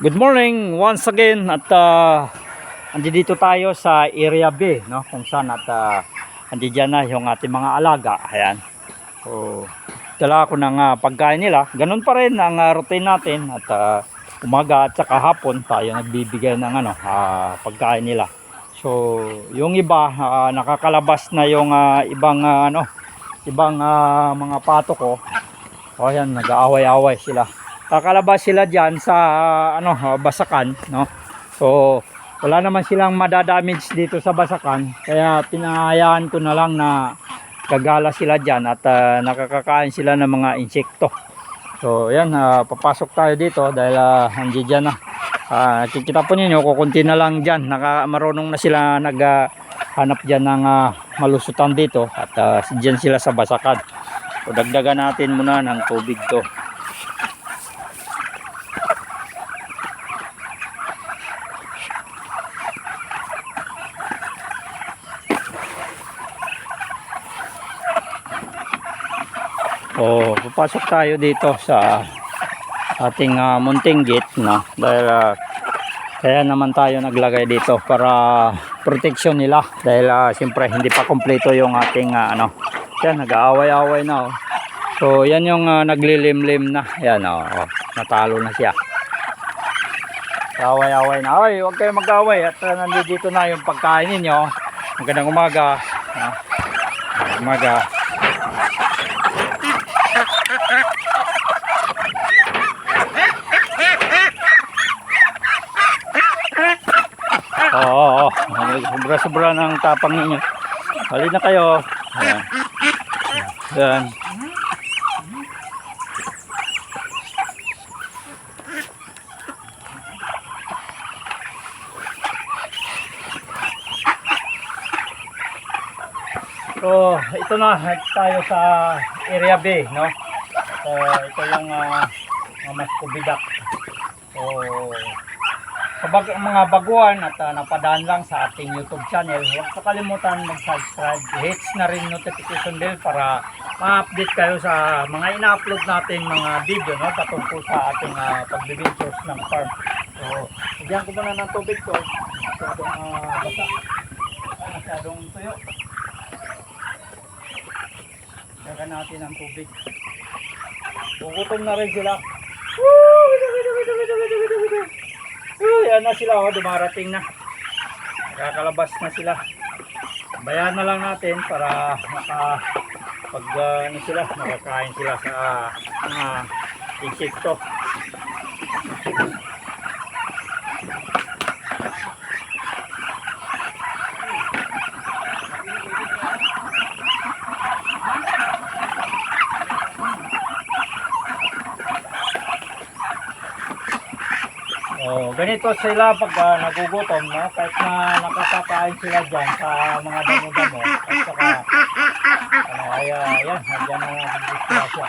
Good morning once again at uh, andito tayo sa area B no? Kung saan at uh, andiyan na yung ating mga alaga. Ayan. So dala ko ng uh, pagkain nila. Ganun pa rin ang uh, routine natin at uh, umaga at saka hapon tayo nagbibigay ng ano uh, pagkain nila. So yung iba uh, nakakalabas na yung uh, ibang uh, ano ibang uh, mga pato ko. O ayan nag-aaway-away sila kakalabas sila diyan sa ano basakan no? So wala naman silang madadamage dito sa basakan. Kaya pinahayaan ko na lang na gagala sila diyan at ah, nakakakain sila ng mga insekto. So yan ah, papasok tayo dito dahil uh, diyan na. Ah, nakikita po ninyo kukunti na lang diyan naka marunong na sila nag ah, hanap diyan ng ah, malusutan dito at uh, diyan sila sa basakan. So dagdagan natin muna ng tubig to Oh, papasok tayo dito sa ating uh, munting gate no? Dahil ah, kaya naman tayo naglagay dito para protection nila. Dahil uh, siyempre hindi pa kompleto yung ating ah, ano. Yan nag-aaway-away na oh. so yan yung ah, naglilimlim na. Yan oh, oh, natalo na siya. Away-away na. Ay huwag kayo mag-away at uh, nandito na yung pagkain ninyo. Magandang umaga ah, umaga Oo, oo. Sobra-sobra ng tapang ninyo. Hali na kayo. Ayan. Ayan. So, ito na tayo sa area B, no? So, ito yung uh, mga mas kubidak. So, sa mga baguhan at uh, napadaan lang sa ating YouTube channel, huwag pa kalimutan mag-subscribe, hits na rin notification bell para ma-update kayo sa mga ina-upload natin mga video no, patungkol sa ating uh, pagbibintros ng farm. So, bigyan ko muna ng tubig to. Masyadong uh, basa. Masyadong tuyo. Dagan natin ang tubig. Gugutom na rin sila. Woo! Gito, gito, gito, gito, gito, gito, gito. Uy, yan na sila, oh, dumarating na. Nakakalabas na sila. Bayan na lang natin para maka pag uh, ano sila, makakain sila sa mga insekto. Oh, ganito sila pag uh, nagugutom, no? Kahit na nakakakain sila dyan sa mga damo-damo. At saka, ano, ay, uh, yan, nandiyan na ang disgrasya.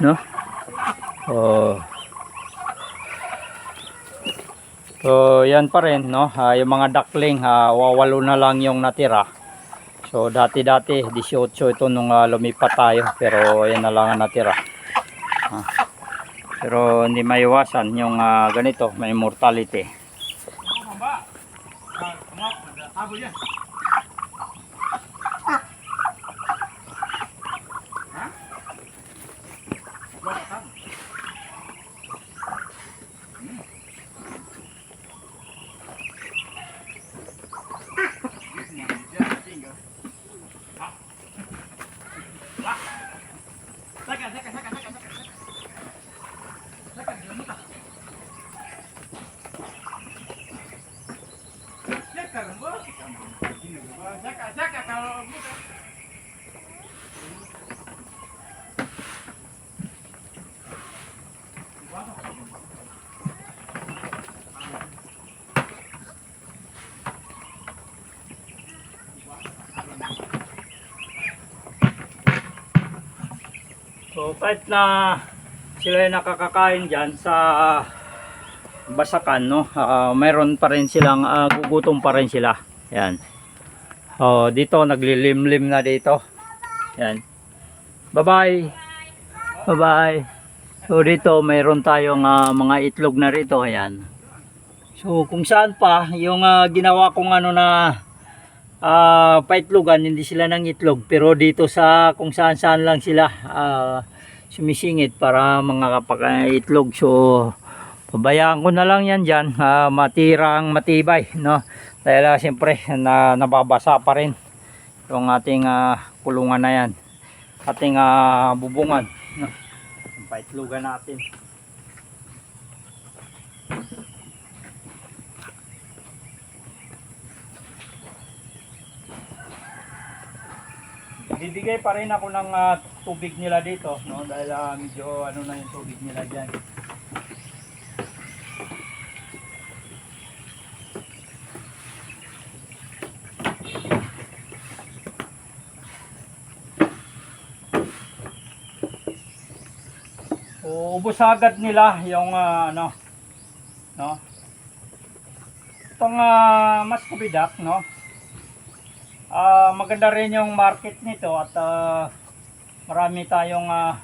No? Oh. So, yan pa rin, no? Ah, yung mga duckling, ah, wawalo na lang yung natira. So, dati-dati, 18 ito nung ah, lumipat tayo. Pero, yan na lang ang natira. Ah. Pero, hindi maiwasan yung ah, ganito, may mortality. So kahit na sila ay nakakakain dyan sa basakan no? Ah, mayroon pa rin silang ah, gugutom pa rin sila. Yan oh dito naglilimlim na dito. Yan. Bye bye bye bye so dito mayroon tayong ah, mga itlog na rito. Yan so kung saan pa yung ah, ginawa kong ano na ah paitlogan hindi sila ng itlog. Pero dito sa kung saan saan lang sila ah, sumisingit para mga kapag itlog so pabayaan ko na lang yan dyan. Ah, matirang matibay no dahil uh, siyempre na, nababasa pa rin yung ating ah, kulungan na yan ating ah, bubungan no? Yung paitlogan natin Bibigay pa rin ako ng ah, tubig nila dito, no? Dahil ah, medyo ano na yung tubig nila diyan. Uubos agad nila yung ah, ano, no? Itong uh, mas kubidak, no? Ah, maganda rin yung market nito at ah, marami tayong ah,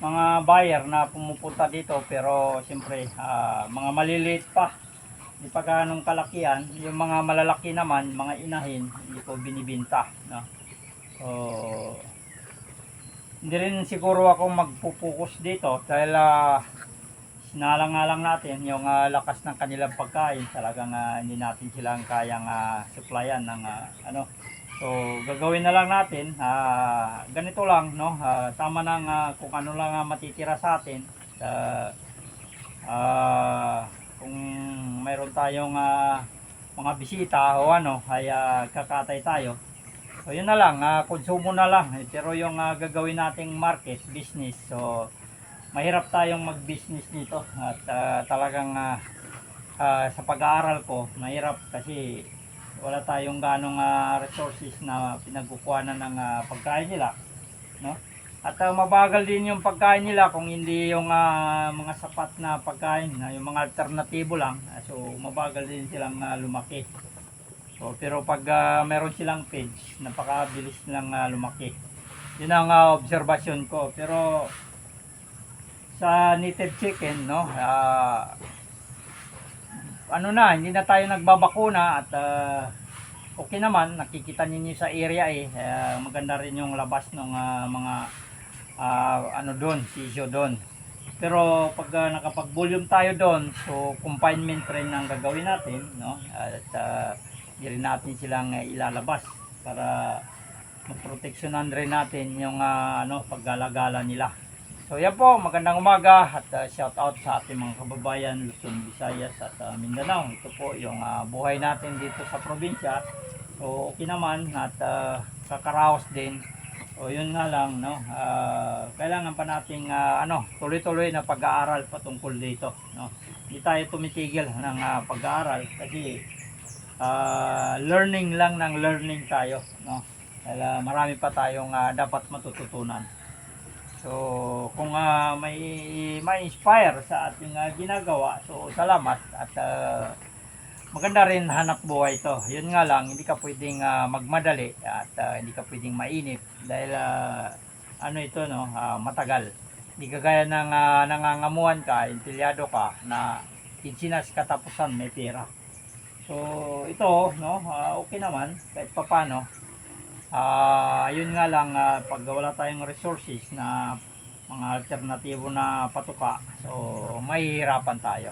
mga buyer na pumupunta dito pero siyempre ah, mga maliliit pa hindi pa ganong kalakihan yung mga malalaki naman mga inahin hindi ko binibinta no? so hindi rin siguro ako magpupukus dito dahil uh, sinalang-alang natin yung ah, lakas ng kanilang pagkain talagang ah, hindi natin silang kayang ah, supplyan ng ah, ano So, gagawin na lang natin, ah, ganito lang, no? Ah, tama nang ah, kung ano lang ang matitira sa atin. Ah, ah, kung mayroon tayong ah, mga bisita o ano, ay ah, kakatay tayo. So, yun na lang, ah, konsumo na lang. Eh, Pero yung ah, gagawin nating market, business, so mahirap tayong mag-business nito. At ah, talagang ah, ah, sa pag-aaral ko, mahirap kasi wala tayong ganong ah, resources na pinagkukuhanan ng ah, pagkain nila no at ah, mabagal din yung pagkain nila kung hindi yung ah, mga sapat na pagkain na yung mga alternatibo lang so mabagal din silang ah, lumaki so, pero pag ah, meron silang page napakabilis nilang ah, lumaki yun ang ah, observation ko pero sa native chicken no ah, ano na, hindi na tayo nagbabakuna at ah, okay naman, nakikita ninyo sa area eh, Ah, maganda rin yung labas ng ah, mga ah, ano doon, sisyo doon. Pero pag ah, nakapag-volume tayo doon, so confinement rin ang gagawin natin, no? At ah, hindi rin natin silang ah, ilalabas para maproteksyonan rin natin yung ah, ano, paggalagala nila. So yan po, magandang umaga at uh, shout out sa ating mga kababayan Luzon, Visayas at uh, Mindanao. Ito po yung uh, buhay natin dito sa probinsya. So okay naman at uh, kakaraos din. So yun nga lang, no? Uh, kailangan pa nating uh, ano, tuloy-tuloy na pag-aaral patungkol dito, no? Hindi tayo tumitigil ng uh, pag-aaral kasi uh, learning lang ng learning tayo, no? Dahil uh, marami pa tayong uh, dapat matututunan. So, kung ah, may ma-inspire sa ating ah, ginagawa, so salamat at ah, maganda rin hanap buhay ito. Yun nga lang, hindi ka pwedeng ah, magmadali at ah, hindi ka pwedeng mainip dahil ah, ano ito no, ah, matagal. Hindi kagaya ng ah, nangangamuhan ka, intilyado ka na kinsinas katapusan may pera. So, ito no, ah, okay naman kahit papano. Ah, yun nga lang ah, pag wala tayong resources na mga alternatibo na patuka, so mahihirapan tayo.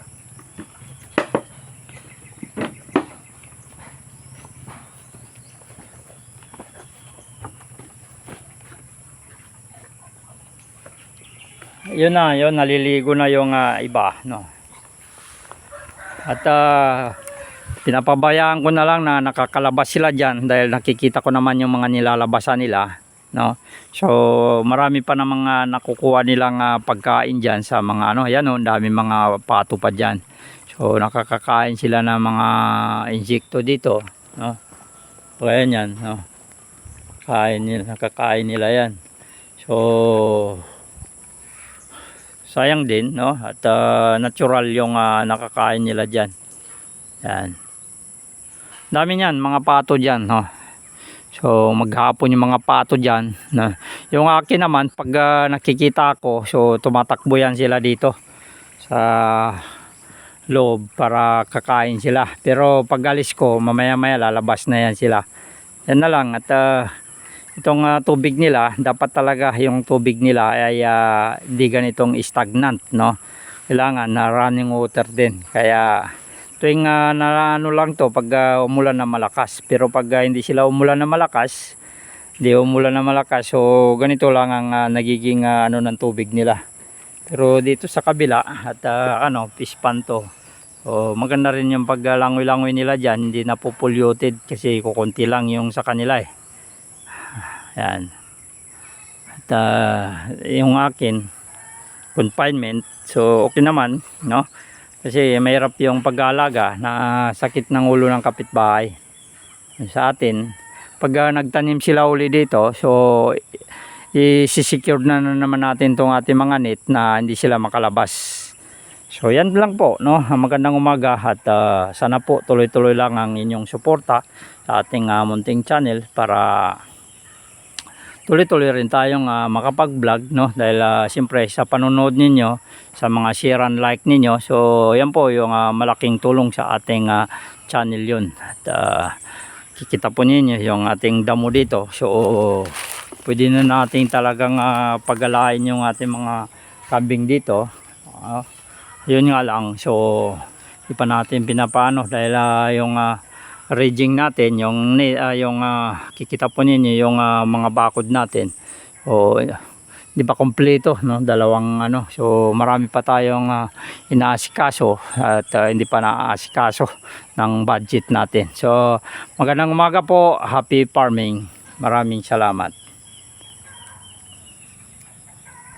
Yun na, yun naliligo na yung ah, iba, no. At ah, pinapabayaan ko na lang na nakakalabas sila dyan dahil nakikita ko naman yung mga nilalabasan nila no? So marami pa na mga nakukuha nilang ah, pagkain dyan sa mga ano yan oh, dami mga pato pa dyan. So nakakakain sila ng mga insekto dito no? So ayan yan no? Kain nila nakakain nila yan. So sayang din no? At ah, natural yung ah, nakakain nila diyan yan. Dami niyan mga pato diyan no? So maghapon yung mga pato diyan na yung akin naman pag ah, nakikita ako so tumatakbo yan sila dito sa loob para kakain sila. Pero pag alis ko mamaya maya lalabas na yan sila. Yan na lang at ah, itong ah, tubig nila dapat talaga yung tubig nila ay ah, hindi ganitong stagnant no? Kailangan na running water din. Kaya tuwing uh, na ano lang to pag ah, umulan na malakas. Pero pag ah, hindi sila umulan na malakas hindi umulan na malakas so ganito lang ang ah, nagiging ah, ano ng tubig nila. Pero dito sa kabila at ah, ano fish pond to so maganda rin yung paglangoy-langoy nila dyan hindi na kasi kukunti lang yung sa kanila eh. Yan. At ah, yung akin confinement so okay naman no kasi mahirap yung pag-aalaga na sakit ng ulo ng kapitbahay. Sa atin pag ah, nagtanim sila uli dito so i-secure na, na naman natin tong ating mga net na hindi sila makalabas. So yan lang po no? Magandang umaga at ah, sana po tuloy-tuloy lang ang inyong suporta sa ating ah, munting channel para tuloy-tuloy rin tayong ah, makapag-vlog no? Dahil uh, siyempre sa panonood ninyo sa mga share and like ninyo so yan po yung ah, malaking tulong sa ating ah, channel yun. At ah, kikita po ninyo yung ating damo dito. So pwede na natin talagang ah, pagalain yung ating mga kambing dito. Ah, yun nga lang. So di pa natin pinapano dahil ah, yung ah, rigging natin yung ah, yung ah, kikita po ninyo yung ah, mga bakod natin. O di ba kompleto no? Dalawang ano. So marami pa tayong ah, inaasikaso at ah, hindi pa naaasikaso ng budget natin. So magandang umaga po. Happy farming. Maraming salamat